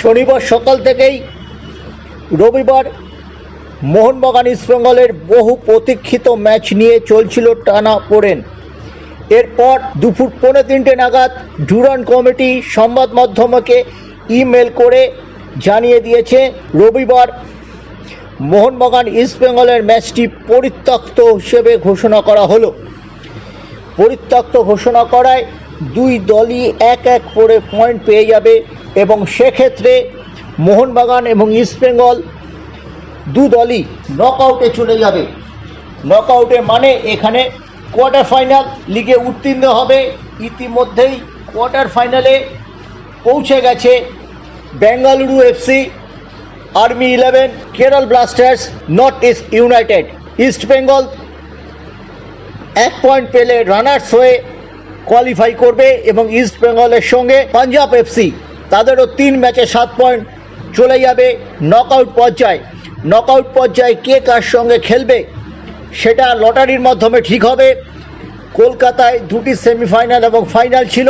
শনিবার সকাল থেকেই রবিবার মোহনবাগান ইস্টবেঙ্গলের বহু প্রতীক্ষিত ম্যাচ নিয়ে চলছিল টানা পড়েন। এরপর দুপুর পৌনে তিনটে নাগাদ ডুরান কমিটি সংবাদ মাধ্যমকে ইমেল করে জানিয়ে দিয়েছে, রবিবার মোহনবাগান ইস্টবেঙ্গলের ম্যাচটি পরিত্যক্ত হিসেবে ঘোষণা করা হলো। পরিত্যক্ত ঘোষণা করায় দুই দলই এক এক করে পয়েন্ট পেয়ে যাবে এবং সেক্ষেত্রে মোহনবাগান এবং ইস্টবেঙ্গল দু দলই নকআউটে চলে যাবে। নকআউটে মানে এখানে কোয়ার্টার ফাইনাল লিগে উত্তীর্ণ হবে। ইতিমধ্যেই কোয়ার্টার ফাইনালে পৌঁছে গেছে Bengaluru FC army eleven Kerala blasters north east united east Bengal এক পয়েন্ট পেলে রানার্স হয়ে কোয়ালিফাই করবে এবং ইস্ট বেঙ্গলের সঙ্গে পাঞ্জাব এফসি তাদেরও তিন ম্যাচে সাত পয়েন্ট চলে যাবে নকআউট পর্যায়ে। নকআউট পর্যায়ে কে কার সঙ্গে খেলবে সেটা লটারির মাধ্যমে ঠিক হবে। কলকাতায় দুটি সেমিফাইনাল এবং ফাইনাল ছিল।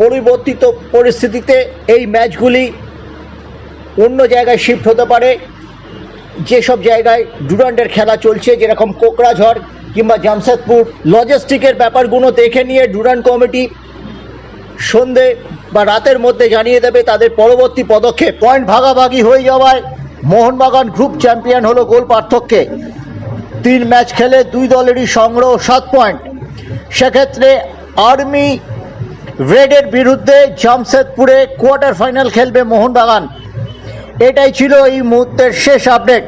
পরিবর্তিত পরিস্থিতিতে এই ম্যাচগুলি অন্য জায়গায় শিফট হতে পারে। যেসব জায়গায় ডুরান্ডের খেলা চলছে, যেরকম কোকরাঝড় কিংবা জামশেদপুর। লজিস্টিকের ব্যাপারগুলো দেখে নিয়ে ডুরান্ড কমিটি সন্ধে বা রাতের মধ্যে জানিয়ে দেবে তাদের পরবর্তী পদক্ষেপ। পয়েন্ট ভাগাভাগি হয়ে যাওয়ায় মোহনবাগান গ্রুপ চ্যাম্পিয়ন হলো গোল পার্থক্যে। তিন ম্যাচ খেলে দুই দলেরই সংগ্রহ সাত পয়েন্ট সেক্ষেত্রে আর্মি রেডের বিরুদ্ধে জামশেদপুরে কোয়ার্টার ফাইনাল খেলবে মোহনবাগান। এটাই ছিল এই মুহূর্তের শেষ আপডেট